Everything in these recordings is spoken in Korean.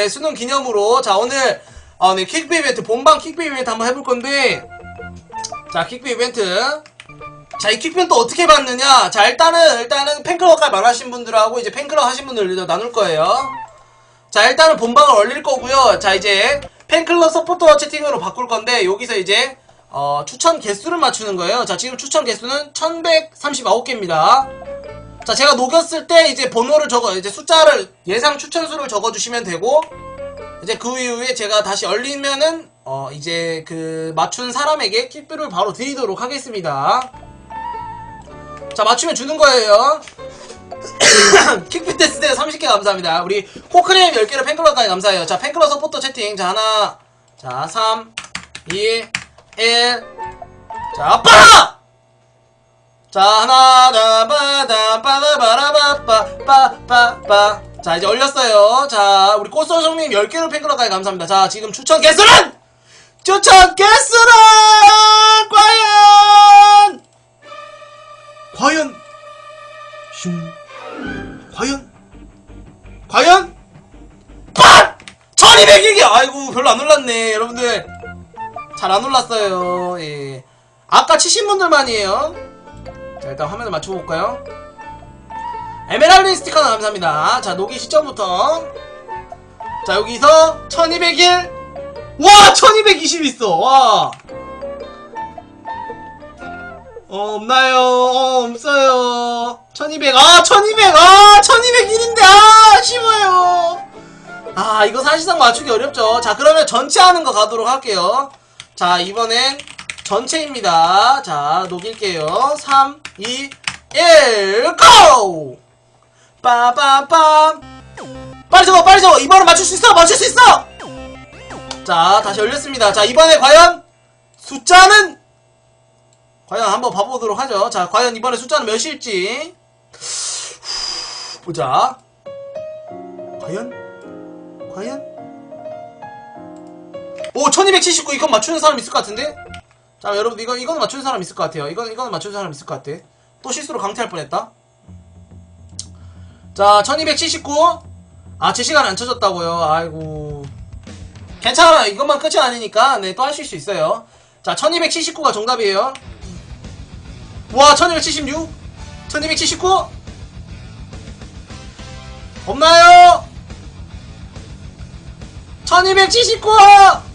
예, 수능 기념으로 자 오늘 어, 네, 킥비 이벤트 본방 킥비 이벤트 한번 해볼 건데. 자 킥비 이벤트. 자 이 킥비는 또 어떻게 받느냐? 자 일단은 일단은 팬클럽까지 말하신 분들하고 이제 팬클럽 하신 분들 나눌 거예요. 자 일단은 본방을 올릴 거고요. 자 이제 팬클럽 서포터 채팅으로 바꿀 건데 여기서 이제 어, 추천 개수를 맞추는 거예요. 자 지금 추천 개수는 1139개입니다 자 제가 녹였을 때 이제 번호를 적어 이제 숫자를 예상 추천수를 적어주시면 되고 이제 그 이후에 제가 다시 얼리면은 어 이제 그 맞춘 사람에게 킥뷰를 바로 드리도록 하겠습니다. 자 맞추면 주는 거예요. 킥뷰 테스트 30개 감사합니다. 우리 코크림 10개를 팬클럽까지 감사해요. 자 팬클럽 서포터 채팅. 자 하나 자 3 2 1자 아빠 자 하나 다바다 빠바바라바빠 빠빠빠 자 이제 올렸어요. 자 우리 꽃소정님 10개를 팬클럽까지 감사합니다. 자 지금 추천 개수는? 추천 개수는 과연! 과연! 슝. 과연! 과연! 빡! 1200이게 아이고 별로 안 올랐네 여러분들. 잘 안 올랐어요. 예. 아까 치신 분들만이에요 자 일단 화면을 맞춰볼까요 에메랄드 스티커 감사합니다 자 녹이 시점부터 자 여기서 1201 와! 1220 있어! 와! 어, 없나요? 어, 없어요. 1200, 아, 1200, 아, 1201인데, 아, 아쉬워요. 아, 이거 사실상 맞추기 어렵죠. 자, 그러면 전체 하는 거 가도록 할게요. 자, 이번엔 전체입니다. 자, 녹일게요. 3, 2, 1, 고! 빠밤빰. 빨리 적어, 빨리 적어. 이번엔 맞출 수 있어, 맞출 수 있어! 자, 다시 올렸습니다. 자, 이번에 과연 숫자는 과연 한번 봐보도록 하죠. 자, 과연 이번에 숫자는 몇일지 보자. 과연? 과연? 오, 1279 이건 맞추는 사람 있을 것 같은데? 자, 여러분 이거 이거는 맞추는 사람 있을 것 같아요. 이건 이거는 맞추는 사람 있을 것 같아. 또 실수로 강퇴할 뻔했다. 자, 1279. 아, 제 시간 안 쳐졌다고요. 아이고. 괜찮아요. 이것만 끝이 아니니까 네, 또 하실 수 있어요. 자, 1279가 정답이에요. 와, 1276? 1279? 없나요? 1279!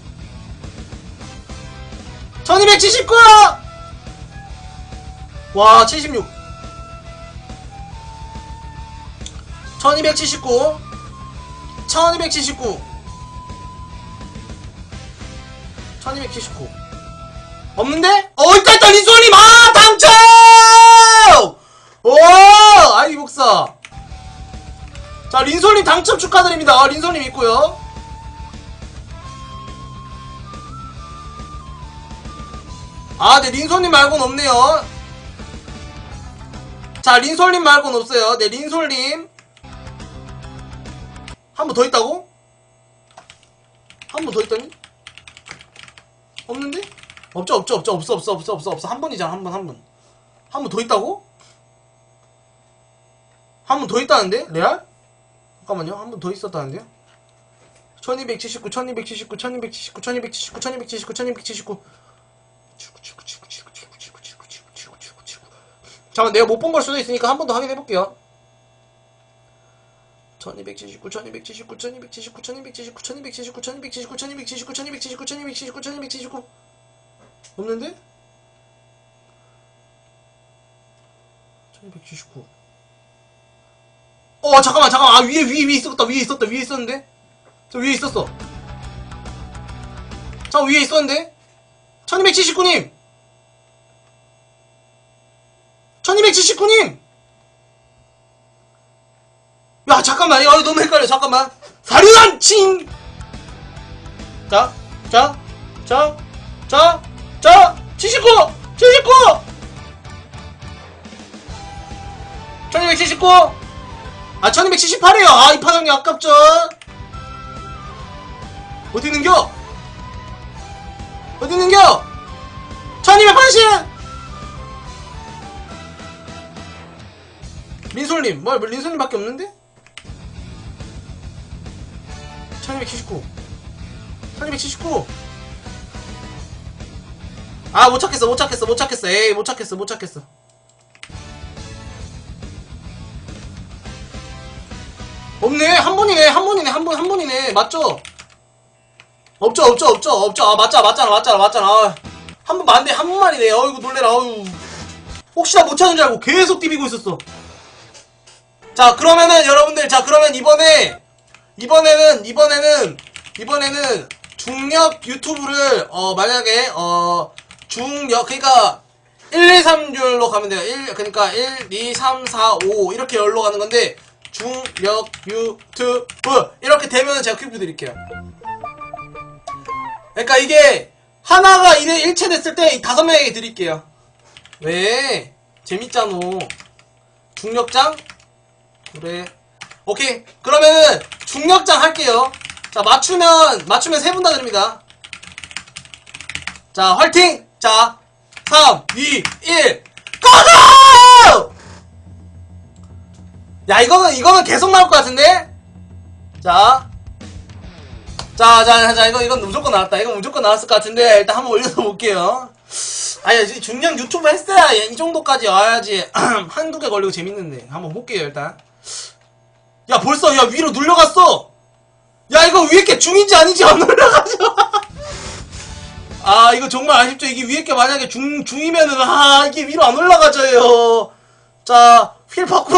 1279! 와, 76. 1279. 1279. 1279 없는데? 어 있다 있다 리소님 아 당첨! 오 아이 복사 자 린솔님 당첨 축하드립니다 아, 린솔님 있고요 아 네 린솔님 말고는 없네요 자 린솔님 말고는 없어요 네 린솔님 한 번 더 있다고? 한 번 더 있다니? 없는데? 없죠 없죠 없죠 없어 없어 없어 없어 없어 한 번이잖아 한 번 한 번 한 번 더 있다고? 한 번 더 있다는데? 레알? 잠깐만요 한 번 더 있었다는데요? 1279 1279 1279 1279 1279 1279 잠깐 내가 못 본 걸 수도 있으니까 한 번 더 확인해 볼게요. 1279, 1279, 1279, 1279, 1279, 1279, 1279, 1279, 1279, 1279 없는데? 1279어 잠깐만 잠깐만. 아 위에 위에 위에 있었다 위에 있었다 위에 있었는데? 저 위에 있었어. 저 위에 있었는데? 1279 님 1279님 야 잠깐만 야 너무 헷갈려 잠깐만 사륜한 칭 자, 자, 자, 자, 자, 79! 79! 1279! 아, 1278이에요! 아, 이 파장이 아깝죠? 어디 있는겨? 어디 있는겨? 1280! 린솔님, 뭐야, 린솔님밖에 없는데? 1279 1279 아 못 찾겠어 못 찾겠어 못 찾겠어 에이 못 찾겠어 못 찾겠어 없네 한 분이네 한 분이네 한분한 분이네 맞죠? 없죠 없죠 없죠 없죠. 아 맞잖아 맞잖아 맞잖아 맞잖아. 아, 한분 맞네 한 분만이네 어이구 놀래라 어휴. 혹시나 못 찾은 줄 알고 계속 디비고 있었어. 자 그러면은 여러분들 자 그러면 이번에 이번에는 이번에는 이번에는 중력 유튜브를 어 만약에 어 중력 그러니까 1, 2, 3율로 가면 돼요. 1 그러니까 1, 2, 3, 4, 5 이렇게 열로 가는 건데 중력 유튜브. 이렇게 되면은 제가 큐브 드릴게요. 그러니까 이게 하나가 1회 1채 됐을 때 다섯 명에게 드릴게요. 왜? 재밌잖아. 중력장? 그래. 오케이. 그러면은 중력장 할게요. 자, 맞추면 맞추면 세 분 다 드립니다. 자, 화이팅! 자, 3, 2, 1, 꺼져! 야, 이거는 이거는 계속 나올 것 같은데? 자. 자, 자, 자, 이거, 이건 무조건 나왔다. 이건 무조건 나왔을 것 같은데, 일단 한번 올려서 볼게요. 아니, 이제 중량 유튜브 했어야 이 정도까지 와야지. 한두 개 걸리고 재밌는데. 한번 볼게요, 일단. 야, 벌써, 야, 위로 눌려갔어! 야, 이거 위에 게 중인지 아닌지 안 올라가죠? 아, 이거 정말 아쉽죠? 이게 위에 게 만약에 중, 중이면은, 아, 이게 위로 안 올라가져요. 자, 휠 밖으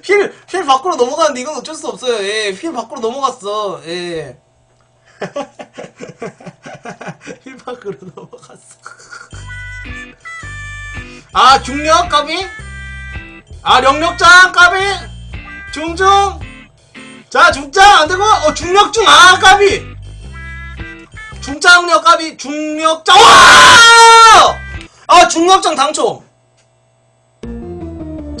로, 휠, 휠 밖으로 넘어가는데 이건 어쩔 수 없어요. 예, 휠 밖으로 넘어갔어. 예. 휠 밖으로 넘어갔어. 아, 중력 까비? 아, 령력장 까비? 중중? 자, 중장 안 되고, 어, 중력중, 아, 까비! 중장력 까비, 중력장, 와! 아, 중력장 당첨!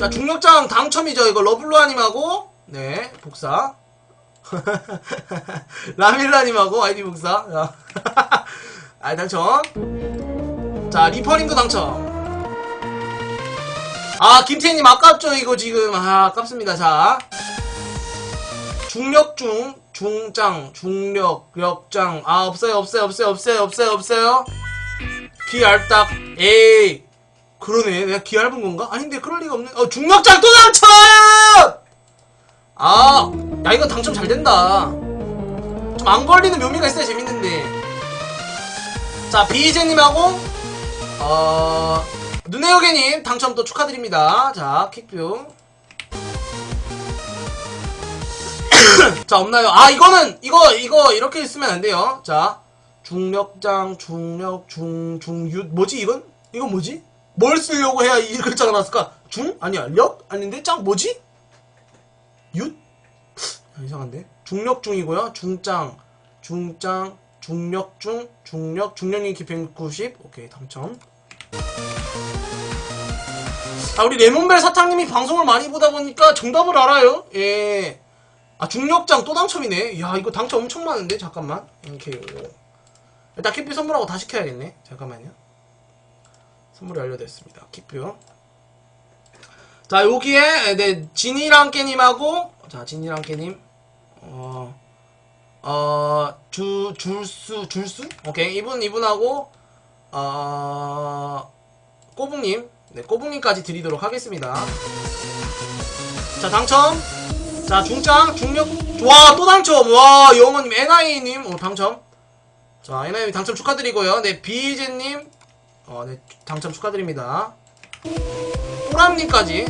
자, 중력장 당첨이죠. 이거 러블루아님하고, 네, 복사. 라밀라님하고 아이디 복사. 자. 아, 당첨. 자, 리퍼님도 당첨. 아, 김태희님 아깝죠, 이거 지금. 아, 아깝습니다. 자. 중력중, 중장, 중력, 역장. 아, 없어요, 없어요, 없어요, 없어요, 없어요, 없어요. 귀 얇딱. 에이. 그러네. 내가 귀 얇은 건가? 아닌데, 그럴 리가 없네. 어, 중력장 또 당첨! 아, 야, 이거 당첨 잘 된다. 좀 안 걸리는 묘미가 있어야 재밌는데. 자, 비이제님하고, 어, 눈에요개님 당첨 또 축하드립니다. 자, 킥뷰. 자, 없나요? 아, 이거는, 이거, 이거, 이렇게 쓰면 안 돼요. 자, 중력장, 중력, 중, 중유, 뭐지, 이건? 이건 뭐지? 뭘 쓰려고 해야 이 글자가 나왔을까? 중? 아니야, 력? 아닌데? 짱, 뭐지? 윷? 아, 이상한데? 중력 중이고요. 중짱, 중짱, 중력 중, 중력, 중력님 키 190. 오케이, 당첨. 아, 우리 레몬벨 사탕님이 방송을 많이 보다 보니까 정답을 알아요. 예. 아, 중력장 또 당첨이네. 야, 이거 당첨 엄청 많은데? 잠깐만. 이렇게, 일단 킥뷰 선물하고 다 시 켜야겠네. 잠깐만요. 선물이 완료됐습니다. 킥뷰. 자, 여기에, 네, 진이랑 깨님하고, 자, 진이랑 깨님, 어, 어, 주, 줄수, 줄수? 오케이. 이분, 이분하고, 어, 꼬북님, 네, 꼬북님까지 드리도록 하겠습니다. 자, 당첨. 자, 중짱, 중력, 와, 또 당첨. 와, 영어님, NI님, 어, 당첨. 자, NI님 당첨 축하드리고요. 네, 비제님, 어, 네, 당첨 축하드립니다. 호람님까지.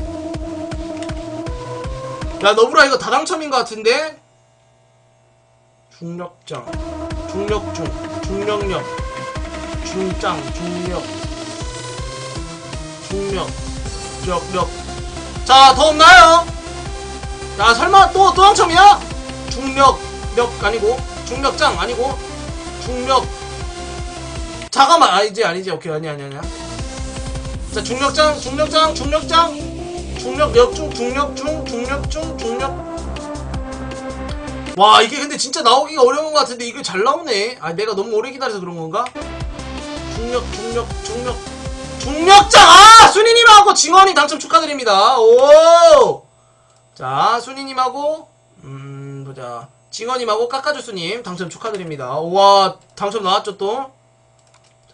야, 너브라 이거 다 당첨인 것 같은데? 중력장, 중력중, 중력력, 중짱, 중력, 중력, 력력. 자, 더 없나요? 야, 설마 또, 또 당첨이야? 중력, 력 아니고, 중력장 아니고, 중력. 잠깐만, 아, 이제 아니지. 오케이, 아니, 아니, 아니야. 자, 중력장, 중력장, 중력장, 중력, 역중, 중력 중, 중력 중, 중력. 와, 이게 근데 진짜 나오기가 어려운 것 같은데, 이게 잘 나오네. 아, 내가 너무 오래 기다려서 그런 건가? 중력, 중력, 중력. 중력장! 아! 순이님하고 징원이 당첨 축하드립니다. 오! 자, 순이님하고, 음, 보자. 징어님하고 까까주스님 당첨 축하드립니다. 우와, 당첨 나왔죠, 또?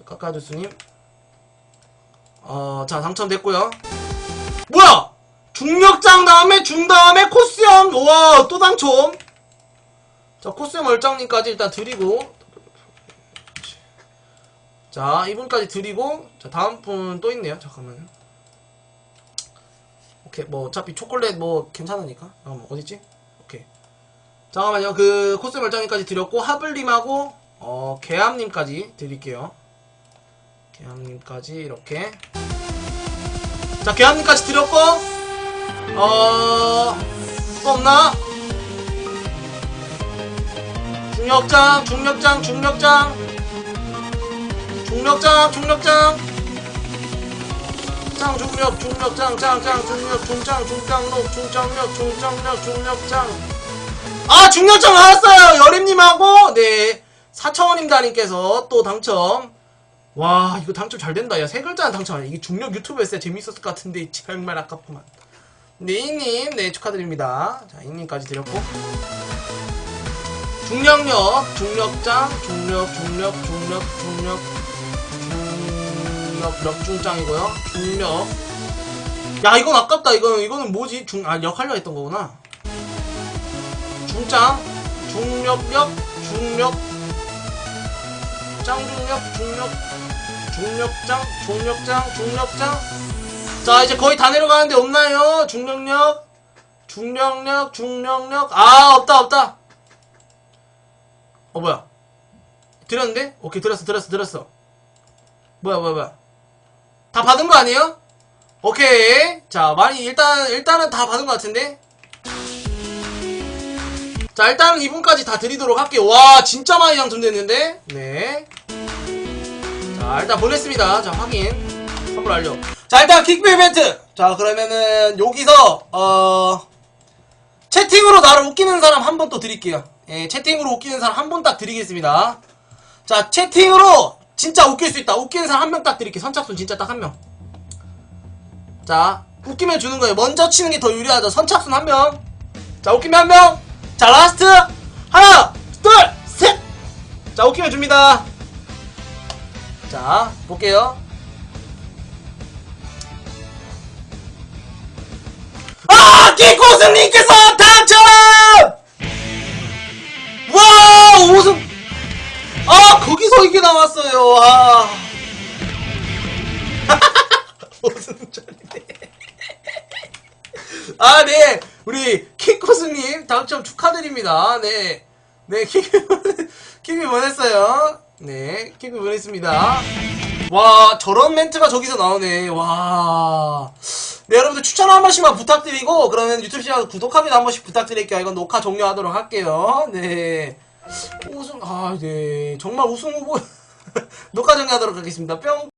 자, 까까주스님. 어, 자, 당첨됐고요 뭐야! 중력장 다음에 중 다음에 코스염! 우와, 또 당첨! 자, 코스염 얼짱님까지 일단 드리고. 자, 이분까지 드리고. 자, 다음 분 또 있네요. 잠깐만요. 오케이, 뭐, 어차피 초콜릿 뭐, 괜찮으니까. 잠깐만, 어딨지? 오케이. 잠깐만요. 그, 코스 멀쩡이까지 드렸고, 하블님하고, 어, 개암님까지 드릴게요. 개암님까지, 이렇게. 자, 개암님까지 드렸고, 어, 또 없나? 중력장, 중력장, 중력장. 중력장, 중력장. 장, 중력, 중력장, 장, 장, 중력, 중장, 중장록, 중장력, 중장력, 중력장. 아 중력장 나왔어요 여림님하고 네 사차원님 다님께서 또 당첨 와 이거 당첨 잘 된다. 야 세 글자는 당첨 이게 중력 유튜브 했을 때 재밌었을 것 같은데 정말 아깝구만. 네 이님 네 축하드립니다. 자 이님까지 드렸고. 중력력 중력장 중력 중력 중력 중력 중력 력중장이고요. 중력. 야 이건 아깝다. 이거는 이거는 뭐지? 중아 역할려 했던 거구나. 중장, 중력력, 중력, 짱중력, 중력, 중력장, 중력장, 중력장. 자, 이제 거의 다 내려가는데 없나요? 중력력, 중력력, 중력력. 아, 없다, 없다. 어, 뭐야? 들었는데? 오케이, 들었어, 들었어, 들었어. 뭐야, 뭐야, 뭐야. 다 받은 거 아니에요? 오케이. 자, 많이, 일단, 일단은 다 받은 거 같은데? 자 일단은 이분까지 다 드리도록 할게요 와 진짜 많이 당첨됐는데 네. 자 일단 보냈습니다. 자 확인. 선물 완료. 자 일단 킥비 이벤트. 자 그러면은 여기서 어 채팅으로 나를 웃기는 사람 한 분 또 드릴게요. 예 채팅으로 웃기는 사람 한 분 딱 드리겠습니다. 자 채팅으로 진짜 웃길 수 있다. 웃기는 사람 한 명 딱 드릴게요. 선착순 진짜 딱 한명자 웃기면 주는 거예요. 먼저 치는 게 더 유리하죠. 선착순 한명자 웃기면 한명. 자 라스트. 하나 둘 셋자 오케이 줍니다 자 볼게요 아 키코스님께서 당첨 와 우승 아 거기서 이게 나왔어요 아 아, 네. 우리 킹코스님 당첨 축하드립니다. 네. 네, 킹, 킹이 보냈어요. 네, 킹이 보냈습니다. 와, 저런 멘트가 저기서 나오네. 와. 네, 여러분들 추천 한 번씩만 부탁드리고, 그러면 유튜브 시간 구독하기도 한 번씩 부탁드릴게요. 이건 녹화 종료하도록 할게요. 네. 우승, 아, 네. 정말 우승 후보, 녹화 종료하도록 하겠습니다. 뿅.